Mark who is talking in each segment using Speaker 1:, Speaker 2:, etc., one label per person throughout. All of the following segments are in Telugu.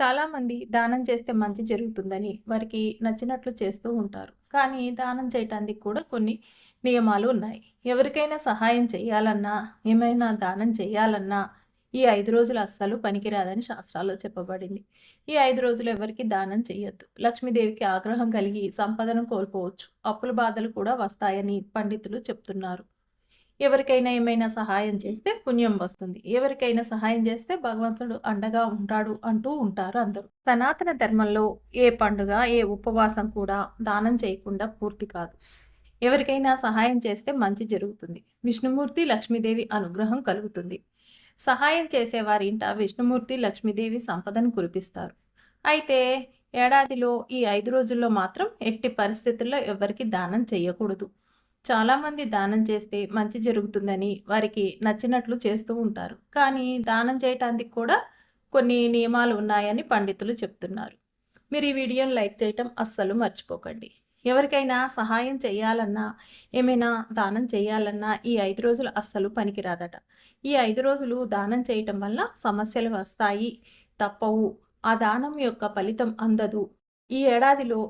Speaker 1: చాలామంది దానం చేస్తే మంచి జరుగుతుందని వారికి నచ్చినట్లు చేస్తూ ఉంటారు. కానీ దానం చేయటానికి కూడా కొన్ని నియమాలు ఉన్నాయి. ఎవరికైనా సహాయం చేయాలన్నా ఏమైనా దానం చేయాలన్నా ఈ ఐదు రోజులు అస్సలు పనికిరాదని శాస్త్రాల్లో చెప్పబడింది. ఈ ఐదు రోజులు ఎవరికి దానం చేయొద్దు. లక్ష్మీదేవికి ఆగ్రహం కలిగి సంపదను కోల్పోవచ్చు. అప్పుల బాధలు కూడా వస్తాయని పండితులు చెప్తున్నారు. ఎవరికైనా ఏమైనా సహాయం చేస్తే పుణ్యం వస్తుంది. ఎవరికైనా సహాయం చేస్తే భగవంతుడు అండగా ఉంటాడు అంటూ ఉంటారు అందరూ. సనాతన ధర్మంలో ఏ పండుగ ఏ ఉపవాసం కూడా దానం చేయకుండా పూర్తి కాదు. ఎవరికైనా సహాయం చేస్తే మంచి జరుగుతుంది. విష్ణుమూర్తి లక్ష్మీదేవి అనుగ్రహం కలుగుతుంది. సహాయం చేసేవారి ఇంట విష్ణుమూర్తి లక్ష్మీదేవి సంపదను కురిపిస్తారు. అయితే ఏడాదిలో ఈ ఐదు రోజుల్లో మాత్రం ఎట్టి పరిస్థితుల్లో ఎవరికి దానం చేయకూడదు. చాలామంది దానం చేస్తే మంచి జరుగుతుందని వారికి నచ్చినట్లు చేస్తూ ఉంటారు. కానీ దానం చేయటానికి కూడా కొన్ని నియమాలు ఉన్నాయని పండితులు చెప్తున్నారు. మీరు ఈ వీడియోని లైక్ చేయటం అస్సలు మర్చిపోకండి. ఎవరికైనా సహాయం చేయాలన్నా ఏమైనా దానం చేయాలన్నా ఈ ఐదు రోజులు అస్సలు పనికిరాదట. ఈ ఐదు రోజులు దానం చేయటం వల్ల సమస్యలు వస్తాయి తప్పవు. ఆ దానం యొక్క ఫలితం అందదు. ఈ ఏడాదిలో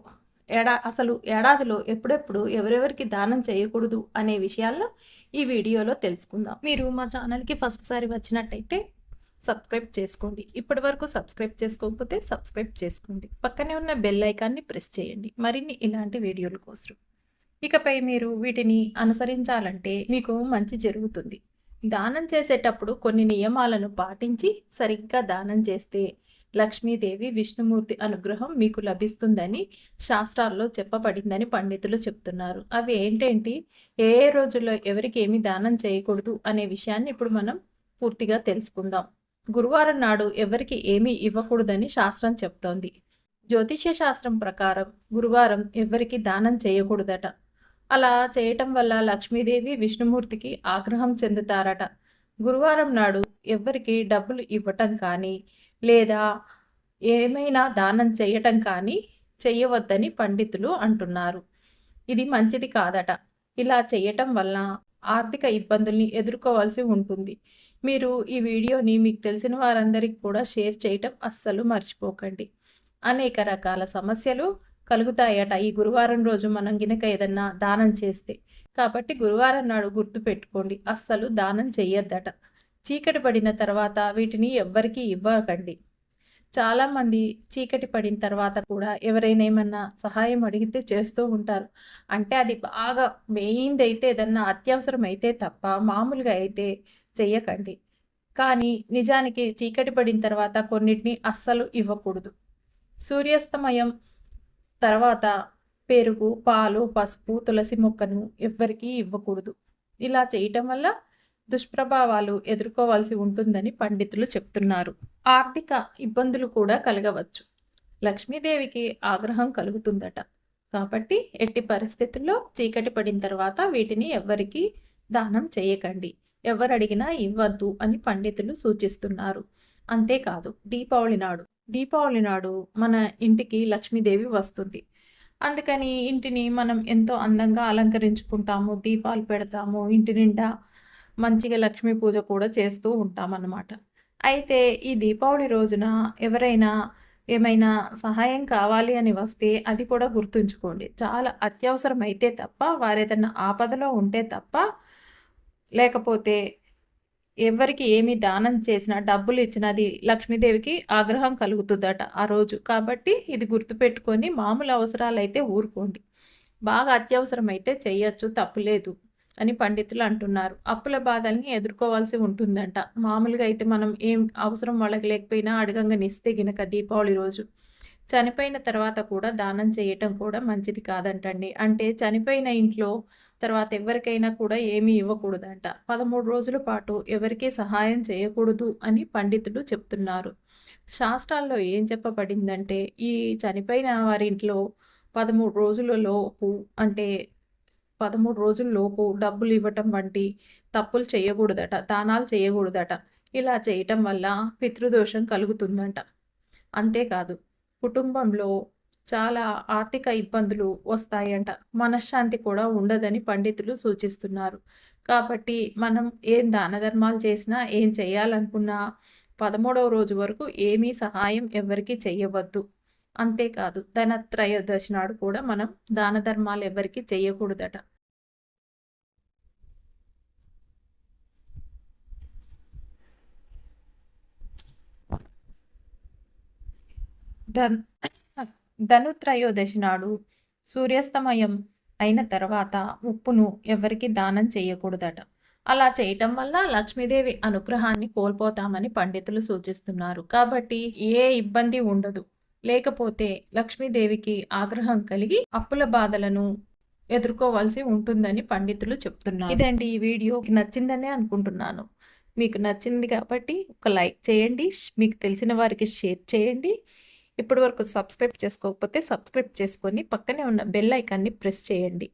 Speaker 1: ఏడా అసలు ఏడాదిలో ఎప్పుడెప్పుడు ఎవరెవరికి దానం చేయకూడదు అనే విషయాల్లో ఈ వీడియోలో తెలుసుకుందాం. మీరు మా ఛానల్కి ఫస్ట్ సారి వచ్చినట్టయితే సబ్స్క్రైబ్ చేసుకోండి. ఇప్పటి వరకు సబ్స్క్రైబ్ చేసుకోకపోతే సబ్స్క్రైబ్ చేసుకోండి. పక్కనే ఉన్న బెల్ ఐకాన్ని ప్రెస్ చేయండి. మరిన్ని ఇలాంటి వీడియోల కోసం. ఇకపై మీరు వీటిని అనుసరించాలంటే మీకు మంచి జరుగుతుంది. దానం చేసేటప్పుడు కొన్ని నియమాలను పాటించి సరిగ్గా దానం చేస్తే లక్ష్మీదేవి విష్ణుమూర్తి అనుగ్రహం మీకు లభిస్తుందని శాస్త్రాల్లో చెప్పబడిందని పండితులు చెప్తున్నారు. అవి ఏంటేంటి? ఏ ఏ రోజుల్లో ఎవరికి ఏమి దానం చేయకూడదు అనే విషయాన్ని ఇప్పుడు మనం పూర్తిగా తెలుసుకుందాం. గురువారం నాడు ఎవరికి ఏమీ ఇవ్వకూడదని శాస్త్రం చెప్తోంది. జ్యోతిష్య శాస్త్రం ప్రకారం గురువారం ఎవరికి దానం చేయకూడదట. అలా చేయటం వల్ల లక్ష్మీదేవి విష్ణుమూర్తికి ఆగ్రహం చెందుతారట. గురువారం నాడు ఎవరికి డబ్బులు ఇవ్వటం కానీ లేదా ఏమైనా దానం చేయటం కానీ చేయవద్దని పండితులు అంటున్నారు. ఇది మంచిది కాదట. ఇలా చేయటం వల్ల ఆర్థిక ఇబ్బందుల్ని ఎదుర్కోవాల్సి ఉంటుంది. మీరు ఈ వీడియోని మీకు తెలిసిన వారందరికీ కూడా షేర్ చేయటం అస్సలు మర్చిపోకండి. అనేక రకాల సమస్యలు కలుగుతాయట. ఈ గురువారం రోజు మనం గినక ఏదన్నా దానం చేస్తే. కాబట్టి గురువారం నాడు గుర్తు పెట్టుకోండి అస్సలు దానం చెయ్యొద్దట. చీకటి పడిన తర్వాత వీటిని ఎవ్వరికీ ఇవ్వకండి. చాలామంది చీకటి పడిన తర్వాత కూడా ఎవరైనా ఏమన్నా సహాయం అడిగితే చేస్తూ ఉంటారు. అంటే అది బాగా మెయిన్ది అయితే ఏదన్నా అత్యవసరం అయితే తప్ప మామూలుగా అయితే చెయ్యకండి. కానీ నిజానికి చీకటి పడిన తర్వాత కొన్నిటిని అస్సలు ఇవ్వకూడదు. సూర్యాస్తమయం తర్వాత పెరుగు పాలు పసుపు తులసి మొక్కను ఎవ్వరికీ ఇవ్వకూడదు. ఇలా చేయటం వల్ల దుష్ప్రభావాలు ఎదుర్కోవాల్సి ఉంటుందని పండితులు చెప్తున్నారు. ఆర్థిక ఇబ్బందులు కూడా కలగవచ్చు. లక్ష్మీదేవికి ఆగ్రహం కలుగుతుందట. కాబట్టి ఎట్టి పరిస్థితుల్లో చీకటి పడిన తర్వాత వీటిని ఎవ్వరికీ దానం చేయకండి. ఎవరు అడిగినా ఇవ్వద్దు అని పండితులు సూచిస్తున్నారు. అంతేకాదు దీపావళి నాడు. దీపావళి నాడు మన ఇంటికి లక్ష్మీదేవి వస్తుంది. అందుకని ఇంటిని మనం ఎంతో అందంగా అలంకరించుకుంటాము దీపాలు పెడతాము ఇంటి నిండా మంచిగా లక్ష్మీ పూజ కూడా చేస్తూ ఉంటామన్నమాట. అయితే ఈ దీపావళి రోజున ఎవరైనా ఏమైనా సహాయం కావాలి అని వస్తే అది కూడా గుర్తుంచుకోండి. చాలా అత్యవసరం అయితే తప్ప వారేదన్నా ఆపదలో ఉంటే తప్ప లేకపోతే ఎవరికి ఏమి దానం చేసినా డబ్బులు ఇచ్చినది లక్ష్మీదేవికి ఆగ్రహం కలుగుతుందట ఆ రోజు. కాబట్టి ఇది గుర్తుపెట్టుకొని మామూలు అవసరాలైతే ఊరుకోండి. బాగా అత్యవసరం అయితే చేయొచ్చు తప్పులేదు అని పండితులు అంటున్నారు. అప్పుల బాధల్ని ఎదుర్కోవాల్సి ఉంటుందంట. మామూలుగా అయితే మనం ఏం అవసరం వాళ్ళకి లేకపోయినా అడగంగా నిస్తే గినక దీపావళి రోజు. చనిపోయిన తర్వాత కూడా దానం చేయటం కూడా మంచిది కాదంటండి. అంటే చనిపోయిన ఇంట్లో తర్వాత ఎవరికైనా కూడా ఏమీ ఇవ్వకూడదంట. పదమూడు రోజుల పాటు ఎవరికీ సహాయం చేయకూడదు అని పండితులు చెప్తున్నారు. శాస్త్రాల్లో ఏం చెప్పబడిందంటే ఈ చనిపోయిన వారింట్లో పదమూడు రోజులలోపు అంటే పదమూడు రోజుల్లోపు డబ్బులు ఇవ్వటం వంటి తప్పులు చేయకూడదట దానాలు చేయకూడదట. ఇలా చేయటం వల్ల పితృదోషం కలుగుతుందంట. అంతేకాదు కుటుంబంలో చాలా ఆర్థిక ఇబ్బందులు వస్తాయంట. మనశ్శాంతి కూడా ఉండదని పండితులు సూచిస్తున్నారు. కాబట్టి మనం ఏం దాన ధర్మాలు చేసినా ఏం చేయాలనుకున్నా పదమూడవ రోజు వరకు ఏమీ సహాయం ఎవరికీ చేయవద్దు అంతేకాదు ధనత్రయోదశి నాడు కూడా మనం దాన ధర్మాలు ఎవరికీ చేయకూడదట ధన్ ధనుత్రయోదశి నాడు సూర్యాస్తమయం అయిన తర్వాత ఉప్పును ఎవరికి దానం చేయకూడదట. అలా చేయటం వల్ల లక్ష్మీదేవి అనుగ్రహాన్ని కోల్పోతామని పండితులు సూచిస్తున్నారు. కాబట్టి ఏ ఇబ్బంది ఉండదు. లేకపోతే లక్ష్మీదేవికి ఆగ్రహం కలిగి అప్పుల బాధలను ఎదుర్కోవాల్సి ఉంటుందని పండితులు చెప్తున్నారు. ఇదండి ఈ వీడియో. నచ్చిందనే అనుకుంటున్నాను. మీకు నచ్చింది కాబట్టి ఒక లైక్ చేయండి. మీకు తెలిసిన వారికి షేర్ చేయండి. ఇప్పటి వరకు సబ్స్క్రైబ్ చేసుకోకపోతే సబ్స్క్రైబ్ చేసుకొని పక్కనే ఉన్న బెల్ ఐకాన్ని ప్రెస్ చేయండి.